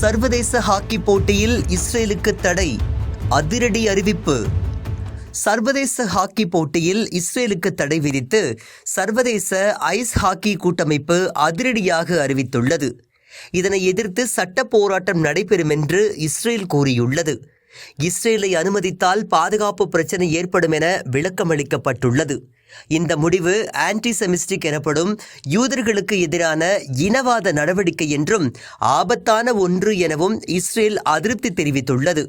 சர்வதேச ஹாக்கி போட்டியில் இஸ்ரேலுக்கு தடை அதிரடி அறிவிப்பு. சர்வதேச ஹாக்கி போட்டியில் இஸ்ரேலுக்கு தடை விதித்து சர்வதேச ஐஸ் ஹாக்கி கூட்டமைப்பு அதிரடியாக அறிவித்துள்ளது. இதனை எதிர்த்து சட்ட போராட்டம் நடைபெறும் என்று இஸ்ரேல் கூறியுள்ளது. இஸ்ரேலை அனுமதித்தால் பாதுகாப்பு பிரச்சனை ஏற்படும் என விளக்கமளிக்கப்பட்டுள்ளது. இந்த முடிவு ஆன்டி செமிஸ்டிக் எனப்படும் யூதர்களுக்கு எதிரான இனவாத நடவடிக்கை என்றும் ஆபத்தான ஒன்று எனவும் இஸ்ரேல் அதிருப்தி தெரிவித்துள்ளது.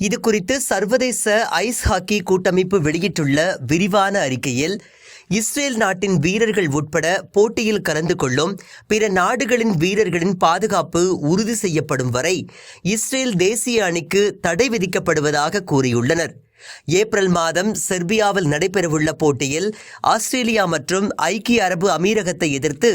இது குறித்து சர்வதேச ஐஸ் ஹாக்கி கூட்டமைப்பு வெளியிட்டுள்ள விரிவான அறிக்கையில் இஸ்ரேல் நாட்டின் வீரர்கள் உட்பட போட்டியில் கலந்து கொள்ளும் பிற நாடுகளின் வீரர்களின் பாதுகாப்பு உறுதி செய்யப்படும் வரை இஸ்ரேல் தேசிய அணிக்கு தடை விதிக்கப்படுவதாக கூறியுள்ளனர். ஏப்ரல் மாதம் செர்பியாவில் நடைபெறவுள்ள போட்டியில் ஆஸ்திரேலியா மற்றும் ஐக்கிய அரபு அமீரகத்தை எதிர்த்து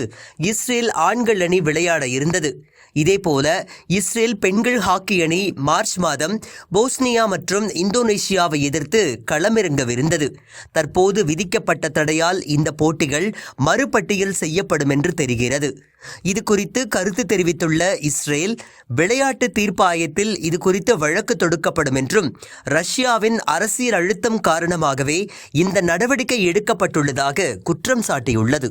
இஸ்ரேல் ஆண்கள் அணி விளையாட இருந்தது. இதேபோல இஸ்ரேல் பெண்கள் ஹாக்கி அணி மார்ச் மாதம் போஸ்னியா மற்றும் இந்தோனேஷியாவை எதிர்த்து களமிறங்கவிருந்தது. தற்போது விதிக்கப்பட்ட தடையால் இந்த போட்டிகள் மறுபட்டியல் செய்யப்படும் என்று தெரிகிறது. இது குறித்து கருத்து தெரிவித்துள்ள இஸ்ரேல் விளையாட்டு தீர்ப்பாயத்தில் இது குறித்து வழக்கு தொடுக்கப்படும் என்றும் ரஷ்யாவின் அரசியல் அழுத்தம் காரணமாகவே இந்த நடவடிக்கை எடுக்கப்பட்டுள்ளதாக குற்றம் சாட்டியுள்ளது.